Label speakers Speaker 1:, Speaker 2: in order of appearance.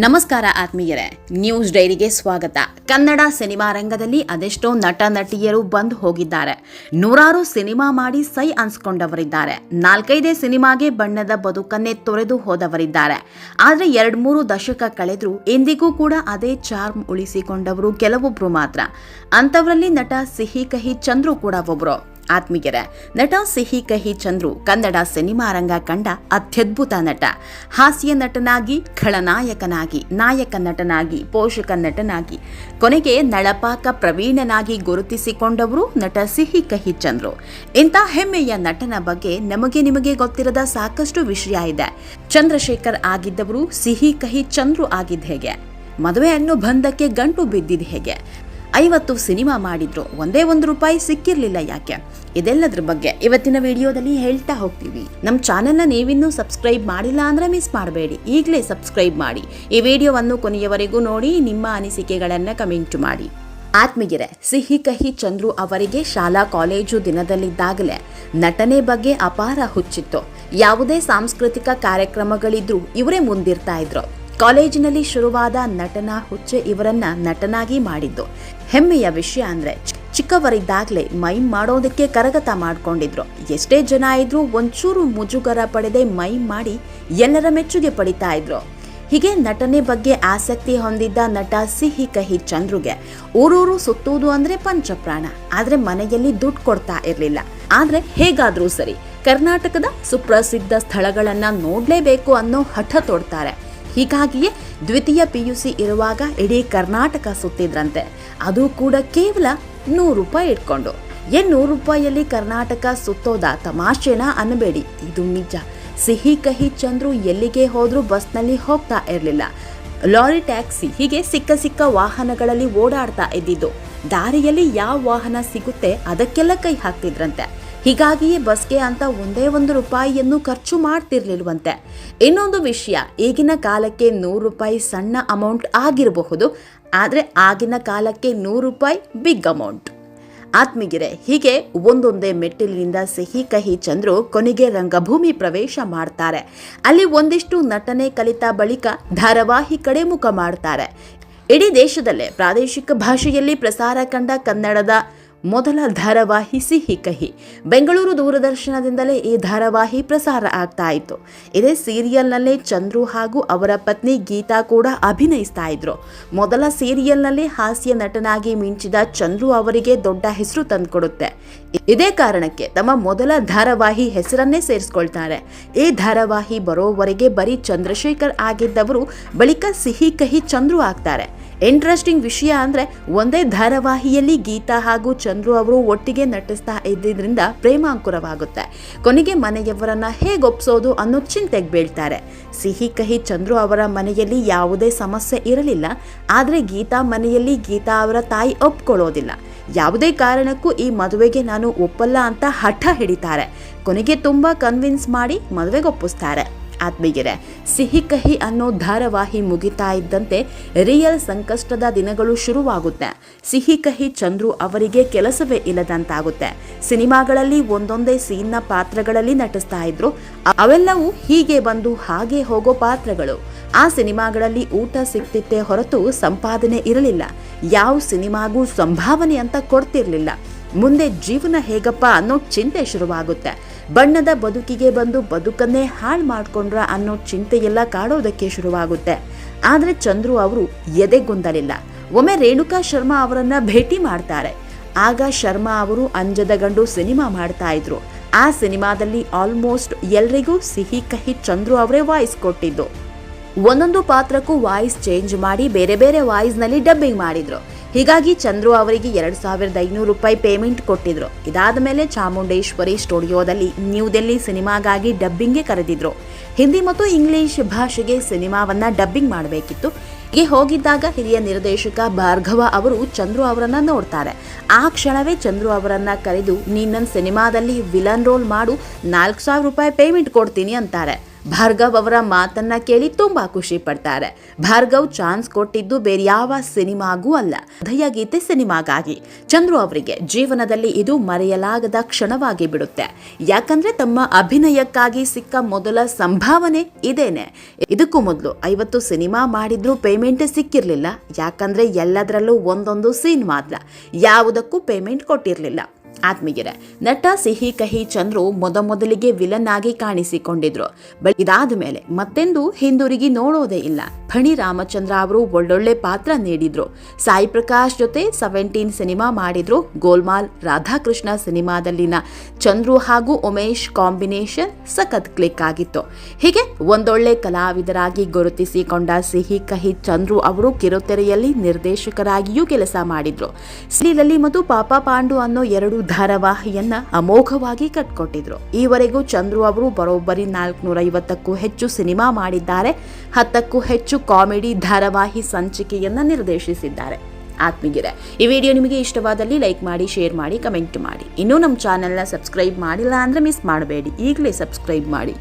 Speaker 1: ನಮಸ್ಕಾರ ಆತ್ಮೀಯರೇ, ನ್ಯೂಸ್ ಡೈರಿಗೆ ಸ್ವಾಗತ. ಕನ್ನಡ ಸಿನಿಮಾ ರಂಗದಲ್ಲಿ ಅದೆಷ್ಟೋ ನಟ, ನಟಿಯರು ಬಂದು ಹೋಗಿದ್ದಾರೆ. ನೂರಾರು ಸಿನಿಮಾ ಮಾಡಿ ಸೈ ಅನ್ಸ್ಕೊಂಡವರಿದ್ದಾರೆ. ನಾಲ್ಕೈದೇ ಸಿನಿಮಾಗೆ ಬಣ್ಣದ ಬದುಕನ್ನೇ ತೊರೆದು ಹೋದವರಿದ್ದಾರೆ. ಆದರೆ ಎರಡು ಮೂರು ದಶಕ ಕಳೆದ್ರು ಎಂದಿಗೂ ಕೂಡ ಅದೇ ಚಾರ್ಮ್ ಉಳಿಸಿಕೊಂಡವರು ಕೆಲವೊಬ್ರು ಮಾತ್ರ. ಅಂಥವರಲ್ಲಿ ನಟ ಸಿಹಿ ಕಹಿ ಚಂದ್ರು ಕೂಡ ಒಬ್ರು. ಆತ್ಮೀಯರೇ, ನಟ ಸಿಹಿ ಕಹಿ ಚಂದ್ರು ಕನ್ನಡ ಸಿನಿಮಾ ರಂಗ ಕಂಡ ಅತ್ಯದ್ಭುತ ನಟ. ಹಾಸ್ಯ ನಟನಾಗಿ, ಖಳನಾಯಕನಾಗಿ, ನಾಯಕ ನಟನಾಗಿ, ಪೋಷಕ ನಟನಾಗಿ, ಕೊನೆಗೆ ನಳಪಾಕ ಪ್ರವೀಣನಾಗಿ ಗುರುತಿಸಿಕೊಂಡವರು ನಟ ಸಿಹಿ ಕಹಿ ಚಂದ್ರು. ಇಂಥ ಹೆಮ್ಮೆಯ ನಟನ ಬಗ್ಗೆ ನಮಗೆ ನಿಮಗೆ ಗೊತ್ತಿರದ ಸಾಕಷ್ಟು ವಿಷಯ ಇದೆ. ಚಂದ್ರಶೇಖರ್ ಆಗಿದ್ದವರು ಸಿಹಿ ಕಹಿ ಚಂದ್ರು ಆಗಿದ್ದ ಹೇಗೆ? ಮದುವೆಯನ್ನು ಬಂಧಕ್ಕೆ ಗಂಟು ಬಿದ್ದಿದ್ ಹೇಗೆ? ಐವತ್ತು ಸಿನಿಮಾ ಮಾಡಿದ್ರು. ಒಂದೇ ಒಂದು ರೂಪಾಯಿ ಸಿಕ್ಕಿರಲಿಲ್ಲ ಯಾಕೆ? ಇದೆಲ್ಲದ್ರ ಬಗ್ಗೆ ಇವತ್ತಿನ ವಿಡಿಯೋದಲ್ಲಿ ಹೇಳ್ತಾ ಹೋಗ್ತೀವಿ. ನಮ್ಮ ಚಾನೆಲ್ನ ನೀವಿನ್ನೂ ಸಬ್ಸ್ಕ್ರೈಬ್ ಮಾಡಿಲ್ಲ ಅಂದ್ರೆ ಮಿಸ್ ಮಾಡಬೇಡಿ. ಈಗಲೇ ಸಬ್ಸ್ಕ್ರೈಬ್ ಮಾಡಿ. ಈ ವಿಡಿಯೋವನ್ನು ಕೊನೆಯವರೆಗೂ ನೋಡಿ, ನಿಮ್ಮ ಅನಿಸಿಕೆಗಳನ್ನು ಕಮೆಂಟ್ ಮಾಡಿ. ಆತ್ಮಗಿರೆ ಸಿಹಿ ಕಹಿ ಚಂದ್ರು ಅವರಿಗೆ ಶಾಲಾ ಕಾಲೇಜು ದಿನದಲ್ಲಿದ್ದಾಗಲೇ ನಟನೆ ಬಗ್ಗೆ ಅಪಾರ ಹುಚ್ಚಿತ್ತು. ಯಾವುದೇ ಸಾಂಸ್ಕೃತಿಕ ಕಾರ್ಯಕ್ರಮಗಳಿದ್ರೂ ಇವರೇ ಮುಂದಿರ್ತಾ ಇದ್ರು. ಕಾಲೇಜಿನಲ್ಲಿ ಶುರುವಾದ ನಟನ ಹುಚ್ಚೆ ಇವರನ್ನ ನಟನಾಗಿ ಮಾಡಿದ್ದು. ಹೆಮ್ಮೆಯ ವಿಷಯ ಅಂದ್ರೆ ಚಿಕ್ಕವರಿದ್ದಾಗಲೇ ಮೈ ಮಾಡೋದಕ್ಕೆ ಕರಗತ ಮಾಡ್ಕೊಂಡಿದ್ರು. ಎಷ್ಟೇ ಜನ ಇದ್ರೂ ಒಂಚೂರು ಮುಜುಗರ ಪಡೆದೆ ಮೈ ಮಾಡಿ ಎಲ್ಲರ ಮೆಚ್ಚುಗೆ ಪಡಿತಾ ಇದ್ರು. ಹೀಗೆ ನಟನೆ ಬಗ್ಗೆ ಆಸಕ್ತಿ ಹೊಂದಿದ್ದ ನಟ ಸಿಹಿ ಕಹಿ ಚಂದ್ರುಗೆ ಊರೂರು ಸುತ್ತುವುದು ಅಂದ್ರೆ ಪಂಚಪ್ರಾಣ. ಆದ್ರೆ ಮನೆಯಲ್ಲಿ ದುಡ್ಡು ಕೊಡ್ತಾ ಇರ್ಲಿಲ್ಲ. ಆದ್ರೆ ಹೇಗಾದ್ರೂ ಸರಿ, ಕರ್ನಾಟಕದ ಸುಪ್ರಸಿದ್ಧ ಸ್ಥಳಗಳನ್ನ ನೋಡ್ಲೇಬೇಕು ಅನ್ನೋ ಹಠ ತೊಡ್ತಾರೆ. ಹೀಗಾಗಿಯೇ ದ್ವಿತೀಯ ಪಿ ಯು ಸಿ ಇರುವಾಗ ಇಡೀ ಕರ್ನಾಟಕ ಸುತ್ತಿದ್ರಂತೆ. ಅದು ಕೂಡ ಕೇವಲ ನೂರು ರೂಪಾಯಿ ಇಟ್ಕೊಂಡು. ಏನ್ ನೂರು ರೂಪಾಯಿಯಲ್ಲಿ ಕರ್ನಾಟಕ ಸುತ್ತೋದ ತಮಾಷೆನ ಅನ್ನಬೇಡಿ. ಇದು ನಿಜ. ಸಿಹಿ ಕಹಿ ಚಂದ್ರು ಎಲ್ಲಿಗೆ ಹೋದ್ರೂ ಬಸ್ನಲ್ಲಿ ಹೋಗ್ತಾ ಇರಲಿಲ್ಲ. ಲಾರಿ, ಟ್ಯಾಕ್ಸಿ ಹೀಗೆ ಸಿಕ್ಕ ಸಿಕ್ಕ ವಾಹನಗಳಲ್ಲಿ ಓಡಾಡ್ತಾ ಇದ್ದಿದ್ದು. ದಾರಿಯಲ್ಲಿ ಯಾವ ವಾಹನ ಸಿಗುತ್ತೆ ಅದಕ್ಕೆಲ್ಲ ಕೈ ಹಾಕ್ತಿದ್ರಂತೆ. ಹೀಗಾಗಿಯೇ ಬಸ್ಗೆ ಅಂತ ಒಂದೇ ಒಂದು ರೂಪಾಯಿಯನ್ನು ಖರ್ಚು ಮಾಡ್ತಿರ್ಲಿಲ್ವಂತೆ. ಇನ್ನೊಂದು ವಿಷಯ, ಈಗಿನ ಕಾಲಕ್ಕೆ ನೂರು ರೂಪಾಯಿ ಸಣ್ಣ ಅಮೌಂಟ್ ಆಗಿರಬಹುದು, ಆದರೆ ಆಗಿನ ಕಾಲಕ್ಕೆ ನೂರು ರೂಪಾಯಿ ಬಿಗ್ ಅಮೌಂಟ್ ಆತ್ಮಗಿರೆ ಹೀಗೆ ಒಂದೊಂದೇ ಮೆಟ್ಟಿಲಿನಿಂದ ಸಿಹಿ ಕಹಿ ಚಂದ್ರು ಕೊನೆಗೆ ರಂಗಭೂಮಿ ಪ್ರವೇಶ ಮಾಡ್ತಾರೆ. ಅಲ್ಲಿ ಒಂದಿಷ್ಟು ನಟನೆ ಕಲಿತ ಬಳಿಕ ಧಾರಾವಾಹಿ ಕಡೆ ಮುಖ ಮಾಡ್ತಾರೆ. ಇಡೀ ದೇಶದಲ್ಲೇ ಪ್ರಾದೇಶಿಕ ಭಾಷೆಯಲ್ಲಿ ಪ್ರಸಾರ ಕಂಡ ಕನ್ನಡದ ಮೊದಲ ಧಾರಾವಾಹಿ ಸಿಹಿ ಕಹಿ. ಬೆಂಗಳೂರು ದೂರದರ್ಶನದಿಂದಲೇ ಈ ಧಾರಾವಾಹಿ ಪ್ರಸಾರ ಆಗ್ತಾ ಇತ್ತು. ಇದೇ ಸೀರಿಯಲ್ನಲ್ಲೇ ಚಂದ್ರು ಹಾಗೂ ಅವರ ಪತ್ನಿ ಗೀತಾ ಕೂಡ ಅಭಿನಯಿಸ್ತಾ ಇದ್ರು. ಮೊದಲ ಸೀರಿಯಲ್ನಲ್ಲಿ ಹಾಸ್ಯ ನಟನಾಗಿ ಮಿಂಚಿದ ಚಂದ್ರು ಅವರಿಗೆ ದೊಡ್ಡ ಹೆಸರು ತಂದುಕೊಡುತ್ತೆ. ಇದೇ ಕಾರಣಕ್ಕೆ ತಮ್ಮ ಮೊದಲ ಧಾರಾವಾಹಿ ಹೆಸರನ್ನೇ ಸೇರಿಸ್ಕೊಳ್ತಾರೆ. ಈ ಧಾರಾವಾಹಿ ಬರೋವರೆಗೆ ಬರೀ ಚಂದ್ರಶೇಖರ್ ಆಗಿದ್ದವರು ಬಳಿಕ ಸಿಹಿ ಕಹಿ ಚಂದ್ರು ಆಗ್ತಾರೆ. ಇಂಟ್ರೆಸ್ಟಿಂಗ್ ವಿಷಯ ಅಂದ್ರೆ ಒಂದೇ ಧಾರಾವಾಹಿಯಲ್ಲಿ ಗೀತಾ ಹಾಗೂ ಚಂದ್ರು ಅವರು ಒಟ್ಟಿಗೆ ನಟಿಸ್ತಾ ಇದ್ದಿದ್ರಿಂದ ಪ್ರೇಮಾಂಕುರವಾಗುತ್ತೆ ಕೊನೆಗೆ ಮನೆಯವರನ್ನ ಹೇಗೆ ಒಪ್ಸೋದು ಅನ್ನೋ ಚಿಂತೆಗೆ ಬೀಳ್ತಾರೆ. ಸಿಹಿ ಕಹಿ ಚಂದ್ರು ಅವರ ಮನೆಯಲ್ಲಿ ಯಾವುದೇ ಸಮಸ್ಯೆ ಇರಲಿಲ್ಲ. ಆದರೆ ಗೀತಾ ಮನೆಯಲ್ಲಿ ಗೀತಾ ಅವರ ತಾಯಿ ಒಪ್ಕೊಳ್ಳೋದಿಲ್ಲ. ಯಾವುದೇ ಕಾರಣಕ್ಕೂ ಈ ಮದುವೆಗೆ ನಾನು ಒಪ್ಪಲ್ಲ ಅಂತ ಹಠ ಹಿಡಿತಾರೆ. ಕೊನೆಗೆ ತುಂಬಾ ಕನ್ವಿನ್ಸ್ ಮಾಡಿ ಮದುವೆಗೆ ಒಪ್ಪಿಸ್ತಾರೆ. ಆತ್ಮೀಯರೇ, ಸಿಹಿ ಕಹಿ ಅನ್ನೋ ಧಾರಾವಾಹಿ ಮುಗಿತಾ ಇದ್ದಂತೆ ರಿಯಲ್ ಸಂಕಷ್ಟದ ದಿನಗಳು ಶುರುವಾಗುತ್ತೆ. ಸಿಹಿ ಕಹಿ ಚಂದ್ರು ಅವರಿಗೆ ಕೆಲಸವೇ ಇಲ್ಲದಂತಾಗುತ್ತೆ. ಸಿನಿಮಾಗಳಲ್ಲಿ ಒಂದೊಂದೇ ಸೀನ್ನ ಪಾತ್ರಗಳಲ್ಲಿ ನಟಿಸ್ತಾ ಇದ್ರು. ಅವೆಲ್ಲವೂ ಹೀಗೆ ಬಂದು ಹಾಗೆ ಹೋಗೋ ಪಾತ್ರಗಳು. ಆ ಸಿನಿಮಾಗಳಲ್ಲಿ ಊಟ ಸಿಗ್ತಿತ್ತೆ ಹೊರತು ಸಂಪಾದನೆ ಇರಲಿಲ್ಲ. ಯಾವ ಸಿನಿಮಾಗೂ ಸಂಭಾವನೆ ಅಂತ ಕೊಡ್ತಿರ್ಲಿಲ್ಲ. ಮುಂದೆ ಜೀವನ ಹೇಗಪ್ಪ ಅನ್ನೋ ಚಿಂತೆ ಶುರುವಾಗುತ್ತೆ. ಬಣ್ಣದ ಬದುಕಿಗೆ ಬಂದು ಬದುಕನ್ನೇ ಹಾಳು ಮಾಡ್ಕೊಂಡ್ರ ಅನ್ನೋ ಚಿಂತೆ ಎಲ್ಲ ಕಾಡೋದಕ್ಕೆ ಶುರುವಾಗುತ್ತೆ. ಆದರೆ ಚಂದ್ರು ಅವರು ಎದೆಗೊಂದಲಿಲ್ಲ. ಒಮ್ಮೆ ರೇಣುಕಾ ಶರ್ಮಾ ಅವರನ್ನು ಭೇಟಿ ಮಾಡ್ತಾರೆ. ಆಗ ಶರ್ಮಾ ಅವರು ಅಂಜದ ಗಂಡು ಸಿನಿಮಾ ಮಾಡ್ತಾ ಇದ್ರು. ಆ ಸಿನಿಮಾದಲ್ಲಿ ಆಲ್ಮೋಸ್ಟ್ ಎಲ್ರಿಗೂ ಸಿಹಿ ಕಹಿ ಚಂದ್ರು ಅವರೇ ವಾಯ್ಸ್ ಕೊಟ್ಟಿದ್ದು. ಒಂದೊಂದು ಪಾತ್ರಕ್ಕೂ ವಾಯ್ಸ್ ಚೇಂಜ್ ಮಾಡಿ ಬೇರೆ ಬೇರೆ ವಾಯ್ಸ್ನಲ್ಲಿ ಡಬ್ಬಿಂಗ್ ಮಾಡಿದ್ರು. ಹೀಗಾಗಿ ಚಂದ್ರು ಅವರಿಗೆ ಎರಡು ಸಾವಿರದ ಐನೂರು ರೂಪಾಯಿ ಪೇಮೆಂಟ್ ಕೊಟ್ಟಿದ್ರು. ಇದಾದ ಮೇಲೆ ಚಾಮುಂಡೇಶ್ವರಿ ಸ್ಟುಡಿಯೋದಲ್ಲಿ ನ್ಯೂ ದೆಲ್ಲಿ ಸಿನಿಮಾಗಾಗಿ ಡಬ್ಬಿಂಗ್ಗೆ ಕರೆದಿದ್ರು. ಹಿಂದಿ ಮತ್ತು ಇಂಗ್ಲಿಷ್ ಭಾಷೆಗೆ ಸಿನಿಮಾವನ್ನ ಡಬ್ಬಿಂಗ್ ಮಾಡಬೇಕಿತ್ತು. ಹೀಗೆ ಹೋಗಿದ್ದಾಗ ಹಿರಿಯ ನಿರ್ದೇಶಕ ಭಾರ್ಗವ ಅವರು ಚಂದ್ರು ಅವರನ್ನ ನೋಡ್ತಾರೆ. ಆ ಕ್ಷಣವೇ ಚಂದ್ರು ಅವರನ್ನ ಕರೆದು, ನೀನ್ ನನ್ನ ಸಿನಿಮಾದಲ್ಲಿ ವಿಲನ್ ರೋಲ್ ಮಾಡು, ನಾಲ್ಕು ಸಾವಿರ ರೂಪಾಯಿ ಪೇಮೆಂಟ್ ಕೊಡ್ತೀನಿ ಅಂತಾರೆ. ಭಾರ್ಗವ್ ಅವರ ಮಾತನ್ನ ಕೇಳಿ ತುಂಬಾ ಖುಷಿ ಪಡ್ತಾರೆ. ಭಾರ್ಗವ್ ಚಾನ್ಸ್ ಕೊಟ್ಟಿದ್ದು ಬೇರೆ ಯಾವ ಸಿನಿಮಾಗೂ ಅಲ್ಲ. ಹೃದಯ ಗೀತೆ ಸಿನಿಮಾಗಾಗಿ. ಚಂದ್ರು ಅವರಿಗೆ ಜೀವನದಲ್ಲಿ ಇದು ಮರೆಯಲಾಗದ ಕ್ಷಣವಾಗಿ ಬಿಡುತ್ತೆ. ಯಾಕಂದ್ರೆ ತಮ್ಮ ಅಭಿನಯಕ್ಕಾಗಿ ಸಿಕ್ಕ ಮೊದಲ ಸಂಭಾವನೆ ಇದೇನೆ. ಇದಕ್ಕೂ ಮೊದಲು ಐವತ್ತು ಸಿನಿಮಾ ಮಾಡಿದ್ರು ಪೇಮೆಂಟ್ ಸಿಕ್ಕಿರ್ಲಿಲ್ಲ. ಯಾಕಂದ್ರೆ ಎಲ್ಲದರಲ್ಲೂ ಒಂದೊಂದು ಸೀನ್ ಮಾತ್ರ. ಯಾವುದಕ್ಕೂ ಪೇಮೆಂಟ್ ಕೊಟ್ಟಿರಲಿಲ್ಲ. ಆತ್ಮೀಯರೇ, ನಟ ಸಿಹಿ ಕಹಿ ಚಂದ್ರು ಮೊದಮೊದಲಿಗೆ ವಿಲನ್ ಆಗಿ ಕಾಣಿಸಿಕೊಂಡಿದ್ರು. ಇದಾದ ಮೇಲೆ ಮತ್ತೆಂದು ಹಿಂದಿರುಗಿ ನೋಡೋದೇ ಇಲ್ಲ. ಫಣಿ ರಾಮಚಂದ್ರ ಅವರು ಒಳ್ಳೊಳ್ಳೆ ಪಾತ್ರ ನೀಡಿದ್ರು. ಸಾಯಿ ಪ್ರಕಾಶ್ ಜೊತೆ ಸೆವೆಂಟೀನ್ ಸಿನಿಮಾ ಮಾಡಿದ್ರು. ಗೋಲ್ಮಾಲ್, ರಾಧಾಕೃಷ್ಣ ಸಿನಿಮಾದಲ್ಲಿನ ಚಂದ್ರು ಹಾಗೂ ಉಮೇಶ್ ಕಾಂಬಿನೇಷನ್ ಸಖತ್ ಕ್ಲಿಕ್ ಆಗಿತ್ತು. ಹೀಗೆ ಒಂದೊಳ್ಳೆ ಕಲಾವಿದರಾಗಿ ಗುರುತಿಸಿಕೊಂಡ ಸಿಹಿ ಕಹಿ ಚಂದ್ರು ಅವರು ಕಿರುತೆರೆಯಲ್ಲಿ ನಿರ್ದೇಶಕರಾಗಿಯೂ ಕೆಲಸ ಮಾಡಿದ್ರು. ಶ್ರೀಲಲಿ ಮತ್ತು ಪಾಪ ಪಾಂಡು ಅನ್ನೋ ಎರಡು ಧಾರಾವಾಹಿಯನ್ನ ಅಮೋಘವಾಗಿ ಕಟ್ಕೊಟ್ಟಿದ್ರು. ಈವರೆಗೂ ಚಂದ್ರು ಅವರು ಬರೋಬ್ಬರಿ ನಾಲ್ಕುನೂರ ಐವತ್ತಕ್ಕೂ ಹೆಚ್ಚು ಸಿನಿಮಾ ಮಾಡಿದ್ದಾರೆ. ಹತ್ತಕ್ಕೂ ಹೆಚ್ಚು ಕಾಮಿಡಿ, ಧಾರಾವಾಹಿ ಸಂಚಿಕೆಯನ್ನ ನಿರ್ದೇಶಿಸಿದ್ದಾರೆ. ಆತ್ಮೀಗಿರೆ ಈ ವಿಡಿಯೋ ನಿಮಗೆ ಇಷ್ಟವಾದಲ್ಲಿ ಲೈಕ್ ಮಾಡಿ, ಶೇರ್ ಮಾಡಿ, ಕಮೆಂಟ್ ಮಾಡಿ. ಇನ್ನೂ ನಮ್ಮ ಚಾನೆಲ್ನ ಸಬ್ಸ್ಕ್ರೈಬ್ ಮಾಡಿಲ್ಲ ಅಂದರೆ ಮಿಸ್ ಮಾಡಬೇಡಿ. ಈಗಲೇ ಸಬ್ಸ್ಕ್ರೈಬ್ ಮಾಡಿ.